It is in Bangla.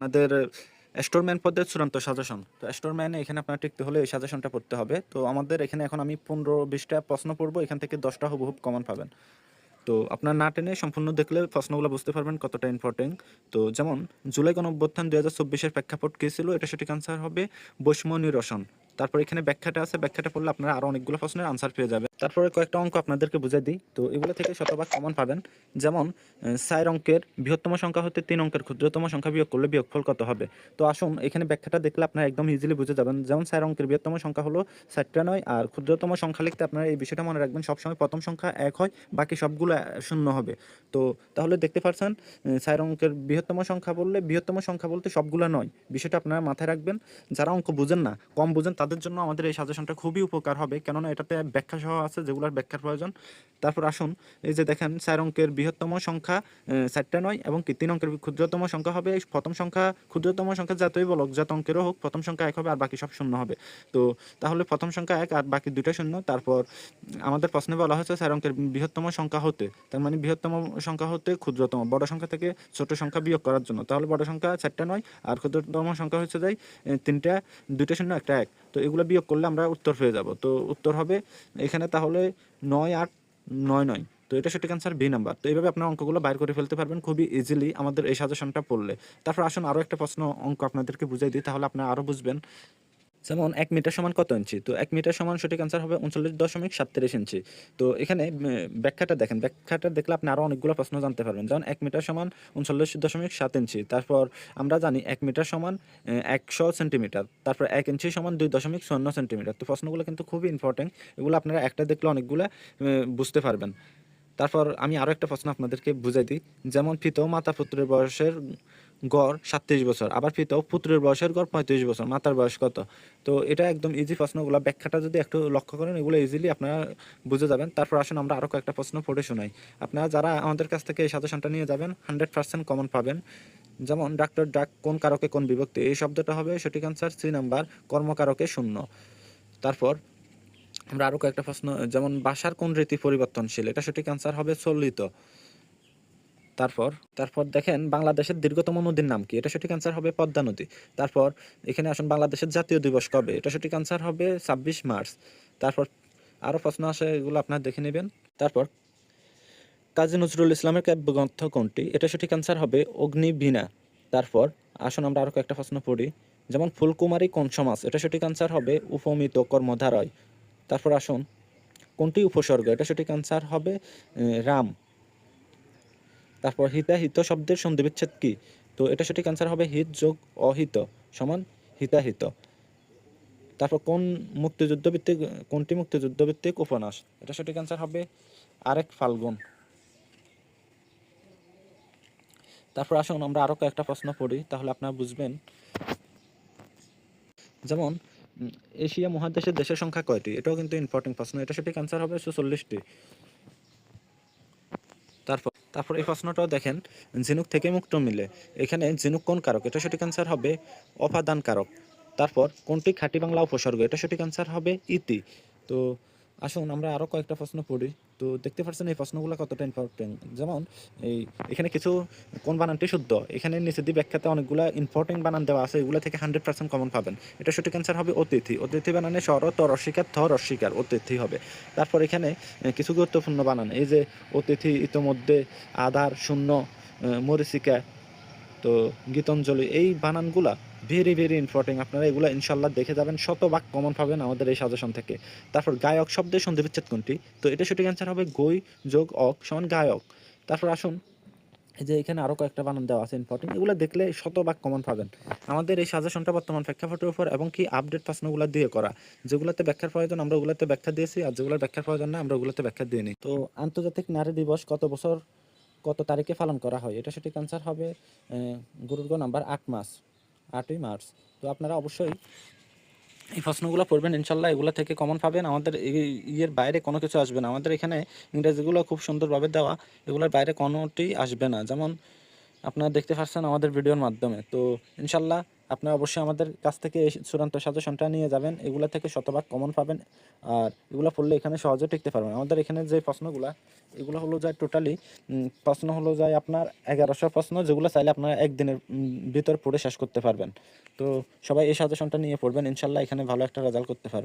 আপনাদের স্টোরম্যান পদের চূড়ান্ত সাজেশন। তো স্টোরম্যানে এখানে আপনার টিকতে হলে এই সাজেশনটা পড়তে হবে। তো আমাদের এখানে এখন আমি পনেরো বিশটা প্রশ্ন পড়ব, এখান থেকে দশটা হুবহুব কমন পাবেন। তো আপনার না টেনে সম্পূর্ণ দেখলে প্রশ্নগুলো বুঝতে পারবেন কতটা ইম্পর্টেন্ট তো যেমন, জুলাই গণঅভ্যুত্থান দু হাজার চব্বিশের প্রেক্ষাপট কী ছিল? এটা সঠিক আনসার হবে বৈষম্য নিরসন। তারপর এখানে ব্যাখ্যাটা আছে ব্যাখ্যাটা পড়লে আপনারা আরও অনেকগুলো প্রশ্নের আনসার পেয়ে যাবেন। তারপরে কয়েকটা অঙ্ক আপনাদেরকে বুঝাই দিই। তো এগুলো থেকে শতভাগ কমন পাবেন। যেমন চার অঙ্কের বৃহত্তম সংখ্যা হতে তিন অঙ্কের ক্ষুদ্রতম সংখ্যা বিয়োগ করলে বিয়োগফল কত হবে? তো আসুন এখানে ব্যাখ্যাটা দেখলে আপনারা একদম ইজিলি বুঝে যাবেন। যেমন চার অঙ্কের বৃহত্তম সংখ্যা হলো চারটা নয় আর ক্ষুদ্রতম সংখ্যা লিখতে আপনারা এই বিষয়টা মনে রাখবেন সবসময় প্রথম সংখ্যা এক হয় বাকি সবগুলো শূন্য হবে। তো তাহলে দেখতে পাচ্ছেন আহ, চার অঙ্কের বৃহত্তম সংখ্যা বললে বৃহত্তম সংখ্যা বলতে সবগুলো নয়। বিষয়টা আপনারা মাথায় রাখবেন। যারা অঙ্ক বুঝেন না কম বুঝেন তাদের জন্য আমাদের এই সাজেশনটা খুবই উপকার হবে। কেননা এটাতে ব্যাখ্যা সহ আছে, যেগুলোর ব্যাখ্যার প্রয়োজন। তারপর আসুন, এই যে দেখেন, চার অঙ্কের বৃহত্তম সংখ্যা চারটা নয় এবং কি তিন অঙ্কের ক্ষুদ্রতম সংখ্যা হবে। এই প্রথম সংখ্যা, ক্ষুদ্রতম সংখ্যা যতই বলক, যত অঙ্কেরও হোক, প্রথম সংখ্যা এক হবে আর বাকি সব শূন্য হবে। তো তাহলে প্রথম সংখ্যা এক আর বাকি দুটো শূন্য। তারপর আমাদের প্রশ্নে বলা হয়েছে চার অঙ্কের বৃহত্তম সংখ্যা হতে, তার মানে বৃহত্তম সংখ্যা হতে ক্ষুদ্রতম, বড় সংখ্যা থেকে ছোট সংখ্যা বিয়োগ করার জন্য। তাহলে বড় সংখ্যা চারটা নয় আর ক্ষুদ্রতম সংখ্যা হচ্ছে যাই তিনটা, দুইটা শূন্য, একটা এক। তো এগুলো বিয়োগ করলে আমরা উত্তর পেয়ে যাব। তো উত্তর হবে এখানে তাহলে নয় আট নয় নয়। তো এটা সঠিক অ্যান্সার বি নাম্বার। তো এইভাবে আপনার অঙ্কগুলো বাইর করে ফেলতে পারবেন খুবই ইজিলি আমাদের এই সাজেশনটা পড়লে। তারপর আসুন আরও একটা প্রশ্ন অঙ্ক আপনাদেরকে বুঝাই দিই, তাহলে আপনারা আরও বুঝবেন। যেমন এক মিটার সমান কত ইঞ্চি? তো এক মিটার সমান সঠিক অ্যান্সার হবে উনচল্লিশ দশমিক সাতত্রিশ ইঞ্চি। তো এখানে ব্যাখ্যাটা দেখেন। ব্যাখ্যাটা দেখলে আপনি আরও অনেকগুলো প্রশ্ন জানতে পারবেন। যেমন এক মিটার সমান উনচল্লিশ দশমিক সাত ইঞ্চি। তারপর আমরা জানি এক মিটার সমান একশো সেন্টিমিটার। তারপর এক ইঞ্চি সমান দুই দশমিক শূন্য সেন্টিমিটার। তো প্রশ্নগুলো কিন্তু খুবই ইম্পর্টেন্ট এগুলো আপনারা একটা দেখলে অনেকগুলো বুঝতে পারবেন। তারপর আমি আরও একটা প্রশ্ন আপনাদেরকে বুঝাই দিই। যেমন পিত মাতা পুত্রের বয়সের গড় সাতত্রিশ বছর, আবার পিত পুত্রের বয়সের গড় পঁয়ত্রিশ বছর, মাতার বয়স কত? তো এটা একদম ইজি প্রশ্নগুলো, ব্যাখ্যাটা যদি একটু লক্ষ্য করেন, এগুলো ইজিলি আপনারা বুঝে যাবেন। তারপর আসুন আমরা আরও কয়েকটা প্রশ্ন পড়ে শোনাই। আপনারা যারা আমাদের কাছ থেকে এই সাজেশনটা নিয়ে যাবেন হান্ড্রেড পার্সেন্ট কমন পাবেন। যেমন ডাক্তার ডাক কোন কারকে কোন বিভক্তি, এই শব্দটা হবে সঠিক অ্যান্সার সি নাম্বার কর্মকারকে শূন্য। তারপর আমরা আরও কয়েকটা প্রশ্ন, যেমন বাসার কোন রীতি পরিবর্তনশীল, এটা সঠিক অ্যান্সার হবে চলিত। তারপর তারপর দেখেন বাংলাদেশের দীর্ঘতম নদীর নাম কি? এটা সঠিক অ্যান্সার হবে পদ্মা নদী। তারপর এখানে আসুন বাংলাদেশের জাতীয় দিবস কবে? এটা সঠিক অ্যান্সার হবে ছাব্বিশ মার্চ। তারপর আরও প্রশ্ন আসে এগুলো আপনার দেখে নেবেন। তারপর, কাজী নজরুল ইসলামের কাব্যগ্রন্থ কোনটি? এটা সঠিক অ্যান্সার হবে অগ্নিবীণা। তারপর আসুন আমরা আরও কয়েকটা প্রশ্ন পড়ি। যেমন, ফুলকুমারী কোন সমাজ? এটা সঠিক অ্যান্সার হবে উপমিত কর্মধারয়। তারপর আসুন, কোনটি উপসর্গ? এটা সঠিক অ্যান্সার হবে রাম। তারপর হিতাহিত শব্দের সন্ধিবিচ্ছেদ কি? তো এটা সঠিক অ্যান্সার হবে হিত যোগ অহিত সমান হিতাহিত। তারপর কোন মুক্তিযুদ্ধ ভিত্তিক কোনটি মুক্তিযুদ্ধ ভিত্তিক উপন্যাস? এটা সঠিক অ্যান্সার হবে আরেক ফাল্গুন। তারপর আসুন আমরা আরও কয়েকটা প্রশ্ন পড়ি, তাহলে আপনারা বুঝবেন। যেমন এশিয়া মহাদেশের দেশের সংখ্যা কয়টি? এটাও কিন্তু ইম্পর্টেন্ট প্রশ্ন। এটা সঠিক অ্যান্সার হবে চল্লিশটি তারপর এই প্রশ্নটাও দেখেন, ঝিনুক থেকে মুক্ত মিলে। এখানে ঝিনুক কোন কারক? এটা সঠিক অ্যান্সার হবে অপাদান কারক। তারপর কোনটি খাঁটি বাংলা উপসর্গ? এটা সঠিক অ্যান্সার হবে ইতি। তো আসুন, আমরা আরও কয়েকটা প্রশ্ন পড়ি। তো দেখতে পাচ্ছেন এই প্রশ্নগুলো কতটা ইম্পর্টেন্ট যেমন, এই এখানে কিছু কোন বানানটি শুদ্ধ? এখানে নিচে দিয়ে ব্যাখ্যাতে অনেকগুলো ইম্পর্টেন্ট বানান দেওয়া আছে, এগুলো থেকে হান্ড্রেড পার্সেন্ট কমন পাবেন। এটা সঠিক অ্যান্সার হবে অতিথি। অতিথি বানানে স্বর, ত রস্বীকার থ রস্বীকার অতিথি হবে। তারপর এখানে কিছু গুরুত্বপূর্ণ বানান। এই যে অতিথি ইতোমধ্যে আধার, শূন্য মরিচিকা, তো গীতাঞ্জলি, এই বানানগুলা ভেরি ভেরি ইম্পর্টেন্ট আপনারা এগুলো ইনশাল্লাহ দেখে যাবেন, শতভাগ কমন পাবেন আমাদের এই সাজেশন থেকে। তারপর গায়ক শব্দের সন্ধিবিচ্ছেদ কোনটি? তো এটা সঠিক অ্যান্সার হবে গই, যোগ, অক সমান গায়ক। তারপর আসুন যে এখানে আরও কয়েকটা বানান দেওয়া আছে ইম্পর্টেন্ট এগুলো দেখলে শতভাগ কমন পাবেন। আমাদের এই সাজেশনটা বর্তমান প্রেক্ষাপটের উপর এবং কি আপডেট প্রশ্নগুলো দিয়ে করা। যেগুলোতে ব্যাখ্যার প্রয়োজন, আমরা ওগুলোতে ব্যাখ্যা দিয়েছি। আর যেগুলোর ব্যাখ্যার প্রয়োজন না আমরা ওগুলোতে ব্যাখ্যা দিয়ে নিই। তো আন্তর্জাতিক নারী দিবস কত বছর, কত তারিখে পালন করা হয়? এটা সঠিক অ্যান্সার হবে গুরুর্গ নাম্বার আট মাস। আটই মার্চ। তো আপনারা অবশ্যই এই প্রশ্নগুলো পড়বেন, ইনশাল্লাহ এগুলো থেকে কমন পাবেন। আমাদের ইয়ের বাইরে কোনো কিছু আসবে না। আমাদের এখানে ইংরেজিগুলো খুব সুন্দরভাবে দেওয়া, এগুলোর বাইরে কোনোটি আসবে না। যেমন আপনারা দেখতে পাচ্ছেন আমাদের ভিডিওর মাধ্যমে। তো ইনশাল্লাহ আপনারা অবশ্যই আমাদের কাছ থেকে এই চূড়ান্ত সাজেশনটা নিয়ে যাবেন। এগুলো থেকে শতভাগ কমন পাবেন। আর এগুলো পড়লে এখানে সহজে টিকতে পারবেন। আমাদের এখানে যে প্রশ্নগুলো, এগুলো হলো যায় টোটালি প্রশ্ন হলো যায় আপনার এগারোশো প্রশ্ন, যেগুলো চাইলে আপনারা একদিনের ভিতর পড়ে শেষ করতে পারবেন। তো সবাই এই সাজেশনটা নিয়ে পড়বেন। ইনশাল্লাহ এখানে ভালো একটা রেজাল্ট করতে পারবেন।